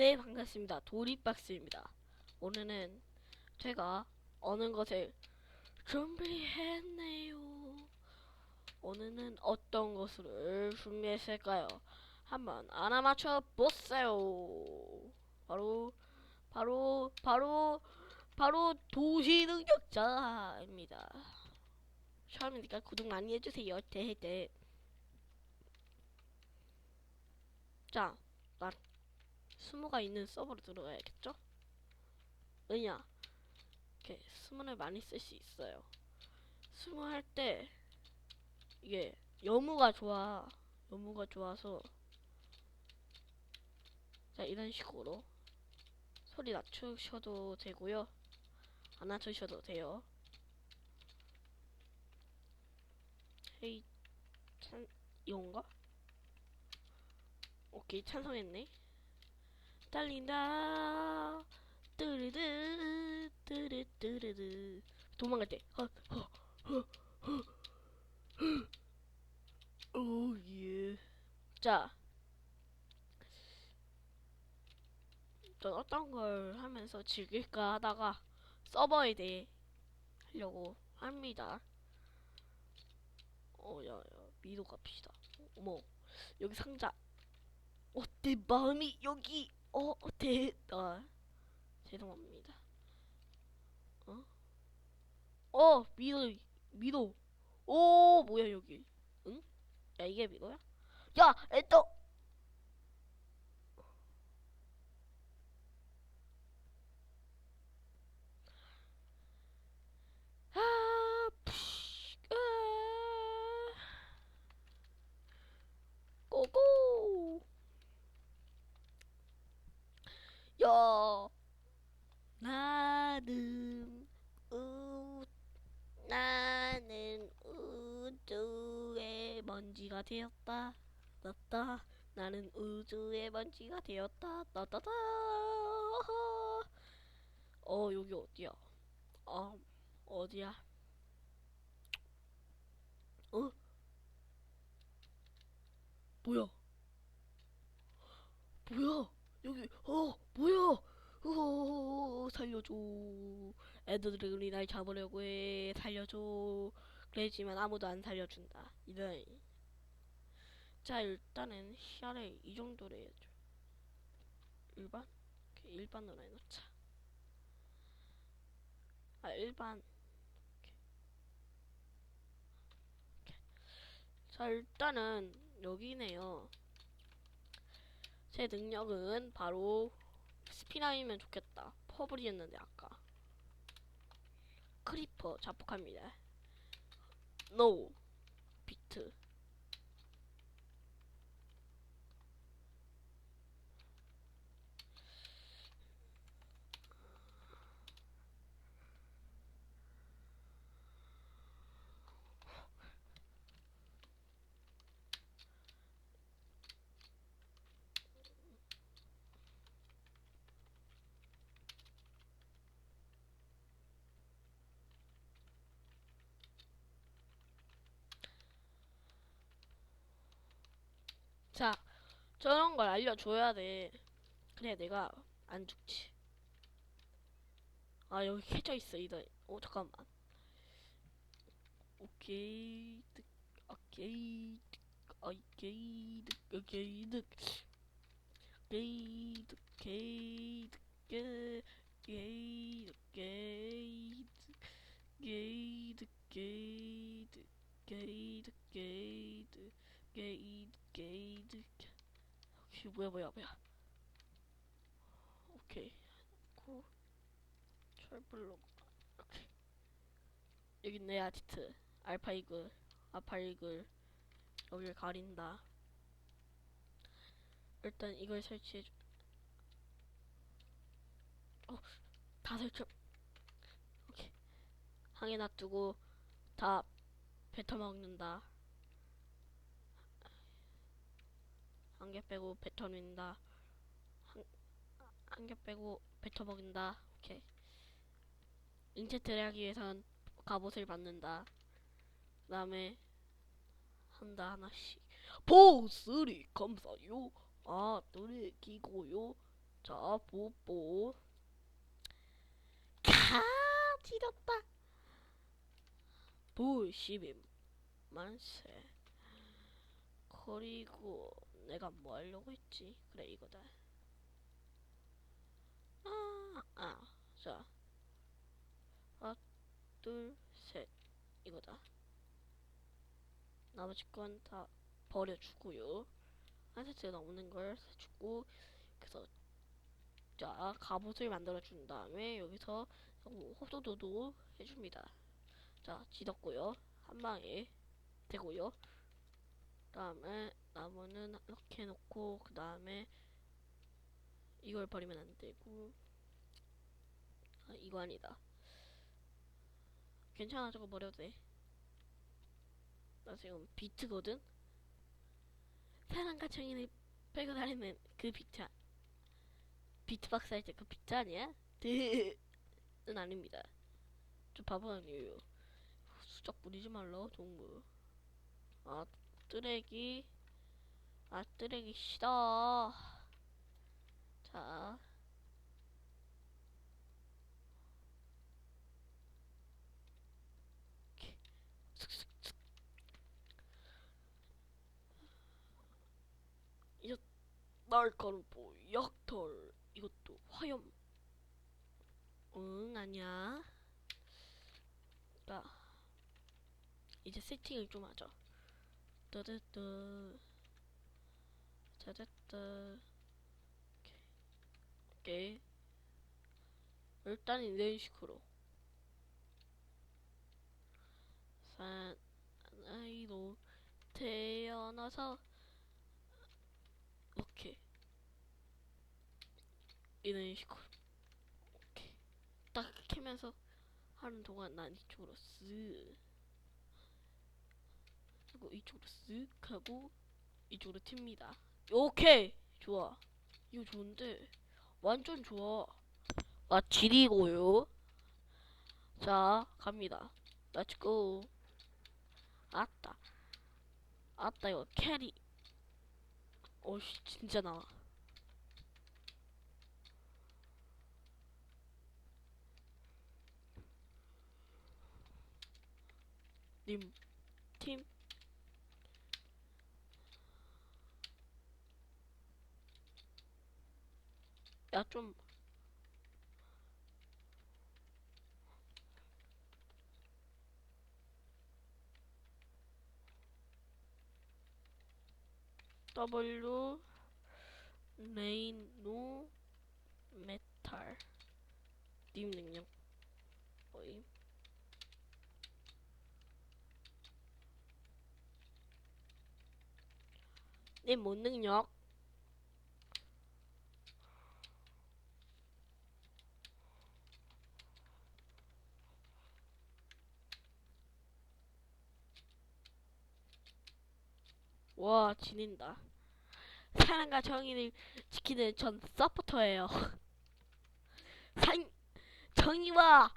네, 반갑습니다. 도리박스입니다. 오늘은 제가 어느 것을 준비했네요. 오늘은 어떤 것을 준비했을까요? 한번 알아맞혀 보세요. 바로, 바로, 바로, 바로 도시 능력자입니다. 처음이니까 구독 많이 해주세요. 대대. 자, 나 스무가 있는 서버로 들어가야겠죠? 왜냐? 이렇게 스문을 많이 쓸 수 있어요. 스무 할때 이게 여무가 좋아. 여무가 좋아서 자 이런 식으로 소리 낮추셔도 되고요. 안 낮추셔도 돼요. 헤이 찬 이건가? 오케이 찬성했네. 달린다. 뚜르드 뚜르 뚜르드 도망갈 때. 어, 어, 어, 어. 오 예. 자. 전 어떤 걸 하면서 즐길까 하다가 서버에 대해 하려고 합니다. 어, 야, 야, 미도 갑시다. 어머, 여기 상자. 어, 내 마음이 여기. 어, 됐다. 죄송합니다. 어? 어, 미도, 미도. 오, 뭐야, 여기. 응? 야, 이게 미도야? 야, 에또! 아, 푸쉬, 아. 고고! 야, 나는 우, 나는 우주의 먼지가 되었다. 따따. 나는 우주의 먼지가 되었다. 따따따. 어, 여기 어디야? 아, 어디야? 어? 뭐야? 뭐야? 여기 어 뭐야? 어 살려줘. 애들이 날 잡으려고 해. 살려줘. 그랬지만 아무도 안 살려준다. 이런. 자 일단은 시야를 이 정도로 해야죠. 일반? 오케이, 일반으로 해놓자. 아 일반. 오케이. 자 일단은 여기네요. 제 능력은 바로 스피나이면 좋겠다. 퍼블이었는데 아까. 크리퍼 자폭합니다. 노 비트. 자, 저런 걸 알려줘야 돼. 그래, 내가 안 죽지. 아, 여기 켜져 있어, 이거. 오, 잠깐만. 오케이, 득, 오케이, 득, 오케이, 득, 오케이, 득. 오케이, 득, 오케이, 득, 게, 게이, 득, 게이, 득, 게이, 득, 게이, 득, 게이, 득, 게이, 득, 게이드 게이드 오케이 뭐야 뭐야 오케이. 고. 철블록. 오케이. 여기 있네 아지트. 알파 이글 아파 이글. 여기를 가린다. 일단 이걸 설치해 줘. 어 다 설치 오케이. 항에 놔두고 다 뱉어 먹는다 한 개 빼고 뱉어 놓는다. 한개 빼고 뱉어 먹는다. 오케이. 인체트를 하기 위해선 갑옷을 받는다. 그 다음에 한다 하나씩. 보스리 감사요. 아 노래 기고요. 자, 뽀뽀. 가, 지렸다. 부십임 만세. 그리고 내가 뭐 하려고 했지? 그래 이거다. 아, 아, 자, 하나, 둘, 셋, 이거다. 나머지 건 다 버려주고요. 한 세트가 넘는 걸 주고, 그래서 자 갑옷을 만들어 준 다음에 여기서 호도도도 해줍니다. 자 지었고요. 한 방에 되고요. 다음에 나무는 이렇게 놓고 그 다음에 이걸 버리면 안 되고 아, 이거 아니다. 괜찮아 저거 버려도 돼. 나 지금 비트거든. 사랑과 정의를 펴고 다니는 그 비트 아- 비트박스 할 때 그 비트 아니야? 는 아닙니다. 저 바보 아니에요. 수작 부리지 말라 동무. 아 쓰레기. 아 쓰레기 싫어. 자. 날카롭고 약털 이것도 화염. 응 아니야. 자 이제 세팅을 좀 하 자. 따다따 짜자따 오케이. 일단 이런 식으로. 사나이로 태어나서 오케이. 이런 식으로. 오케이. 딱 캐면서 하는 동안 난 이쪽으로 쓱. 그리고 이쪽으로 쓱 하고 이쪽으로 튑니다 오케이. 좋아. 이거 좋은데. 완전 좋아. 아 지리고요. 자 갑니다. 렛츠고 아따. 아따 이거 캐리. 오씨 진짜 나와. 님, 팀. 야, 좀. W 레인 노 메탈 님 능력 어이 님못 능력 와 지닌다. 사랑과 정의를 지키는 전 서포터예요. 상 정의와!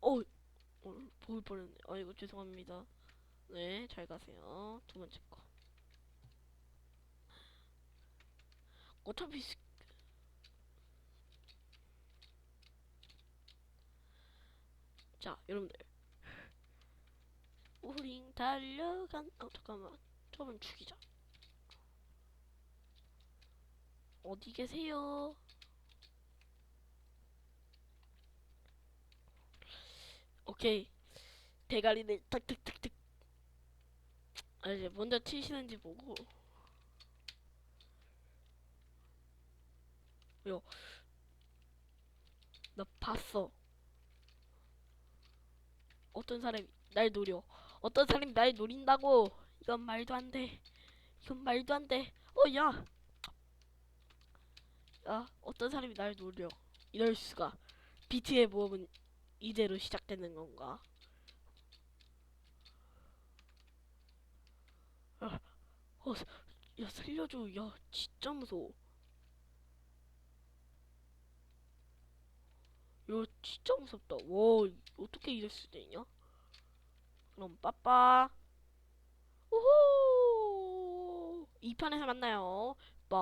어, 어 보일 뻔했네. 아이고 죄송합니다. 네 잘 가세요. 두 번째 거. 어차피 스- 자 여러분들. 우린 달려간 어 잠깐만 저분 죽이자 어디 계세요 오케이 대가리를 탁탁탁탁 아 이제 먼저 치시는지 보고 요. 나 봤어. 어떤 사람이 날 노려. 어떤 사람이 날 노린다고. 이건 말도 안 돼. 이건 말도 안 돼. 어, 야. 야, 어떤 사람이 날 노려. 이럴 수가. 비트의 모험은 이대로 시작되는 건가? 아, 어, 야, 살려줘. 야, 진짜 무서워. 이거 진짜 무섭다. 와, 어떻게 이럴 수도 있냐? 그럼 빠빠. 우후! 2편에서 만나요. 빠이.